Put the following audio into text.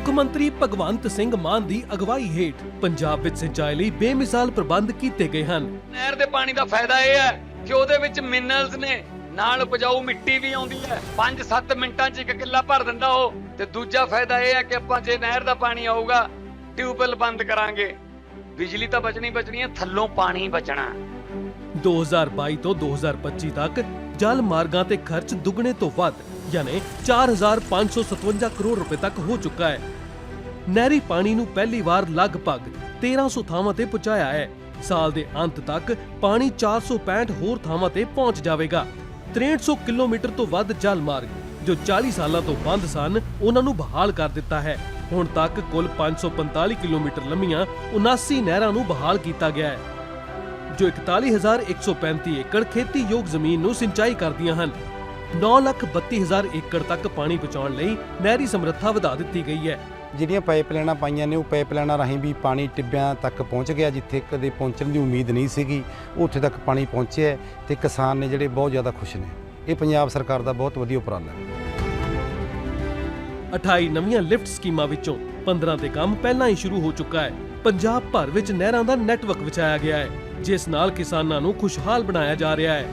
ਮੁੱਖ ਮੰਤਰੀ ਭਗਵੰਤ ਸਿੰਘ ਮਾਨ ਦੀ ਅਗਵਾਈ ਹੇਠ ਪੰਜਾਬ ਵਿੱਚ ਸਿੰਚਾਈ ਲਈ ਬੇਮਿਸਾਲ ਪ੍ਰਬੰਧ ਕੀਤੇ ਗਏ ਹਨ। ਨਹਿਰ ਦੇ ਪਾਣੀ ਦਾ ਫਾਇਦਾ ਇਹ ਹੈ ਕਿ ਉਹਦੇ ਵਿੱਚ ਮਿਨਰਲਸ ਨੇ, ਨਾਲ ਉਪਜਾਊ ਮਿੱਟੀ ਵੀ ਆਉਂਦੀ ਹੈ। 5-7 ਮਿੰਟਾਂ 'ਚ ਇੱਕ ਕਿੱਲਾ ਭਰ ਦਿੰਦਾ ਉਹ। ਤੇ ਦੂਜਾ ਫਾਇਦਾ ਇਹ ਹੈ ਕਿ ਆਪਾਂ ਜੇ ਨਹਿਰ ਦਾ ਪਾਣੀ ਆਊਗਾ, ਟਿਊਬਵੈਲ ਬੰਦ ਕਰਾਂਗੇ। ਬਿਜਲੀ ਤਾਂ ਬਚਣੀ ਬਚਣੀ ਹੈ, ਥੱਲੋਂ ਪਾਣੀ ਬਚਣਾ। 2022 ਤੋਂ 2025 ਤੱਕ ਜਲ ਮਾਰਗਾਂ ਤੇ ਖਰਚ ਦੁੱਗਣੇ ਤੋਂ ਵੱਧ, ਯਾਨੀ 4557 ਕਰੋੜ ਰੁਪਏ ਤੱਕ ਹੋ ਚੁੱਕਾ ਹੈ। ਨਹਿਰੀ ਪਾਣੀ ਨੂੰ ਪਹਿਲੀ ਵਾਰ ਲਗਭਗ 1300 ਥਾਵਾਂ ਤੇ ਪਹੁੰਚਾਇਆ ਹੈ। ਸਾਲ ਦੇ ਅੰਤ ਤੱਕ ਪਾਣੀ 465 ਹੋਰ ਥਾਵਾਂ ਤੇ ਪਹੁੰਚ ਜਾਵੇਗਾ। 6300 ਕਿਲੋਮੀਟਰ ਤੋਂ ਵੱਧ ਜਲ ਮਾਰਗ, ਜੋ 40 ਸਾਲਾਂ ਤੋਂ ਬੰਦ ਸਨ, ਉਹਨਾਂ ਨੂੰ ਬਹਾਲ ਕਰ ਦਿੱਤਾ ਹੈ। ਹੁਣ ਤੱਕ ਕੁੱਲ 545 ਕਿਲੋਮੀਟਰ ਲੰਮੀਆਂ 79 ਨਹਿਰਾਂ ਨੂੰ ਬਹਾਲ ਕੀਤਾ ਗਿਆ ਹੈ। ਜੋ 41135 ਏਕੜ ਖੇਤੀਯੋਗ ਜ਼ਮੀਨ ਨੂੰ ਸਿੰਚਾਈ ਕਰਦੀਆਂ ਹਨ। 932000 ਏਕੜ ਤੱਕ ਪਾਣੀ ਪਹੁੰਚਾਉਣ ਲਈ ਨਹਿਰੀ ਸਮਰੱਥਾ ਵਧਾ ਦਿੱਤੀ ਗਈ ਹੈ। ਜਿਹੜੀਆਂ ਪਾਈਪਲਾਈਨਾਂ ਪਾਈਆਂ ਨੇ ਉਹ ਪਾਈਪਲਾਈਨਾਂ ਰਾਹੀਂ ਵੀ ਪਾਣੀ ਟਿੱਬਿਆਂ ਤੱਕ ਪਹੁੰਚ ਗਿਆ ਜਿੱਥੇ ਕਦੇ ਪਹੁੰਚਣ ਦੀ ਉਮੀਦ ਨਹੀਂ ਸੀਗੀ। ਉੱਥੇ ਤੱਕ ਪਾਣੀ ਪਹੁੰਚਿਆ ਤੇ ਕਿਸਾਨ ਨੇ ਜਿਹੜੇ ਬਹੁਤ ਜ਼ਿਆਦਾ ਖੁਸ਼ ਨੇ। ਇਹ ਪੰਜਾਬ ਸਰਕਾਰ ਦਾ ਬਹੁਤ ਵਧੀਆ ਉਪਰਾਲਾ ਹੈ। 28 ਨਵੀਆਂ ਲਿਫਟ ਸਕੀਮਾਂ ਵਿੱਚੋਂ 15 ਦੇ ਕੰਮ ਪਹਿਲਾਂ ਹੀ ਸ਼ੁਰੂ ਹੋ ਚੁੱਕਾ ਹੈ। ਪੰਜਾਬ ਭਰ ਵਿੱਚ ਨਹਿਰਾਂ ਦਾ ਨੈਟਵਰਕ ਵਿਛਾਇਆ ਗਿਆ ਹੈ, ਜਿਸ ਨਾਲ ਕਿਸਾਨਾਂ ਨੂੰ ਖੁਸ਼ਹਾਲ ਬਣਾਇਆ ਜਾ ਰਿਹਾ ਹੈ।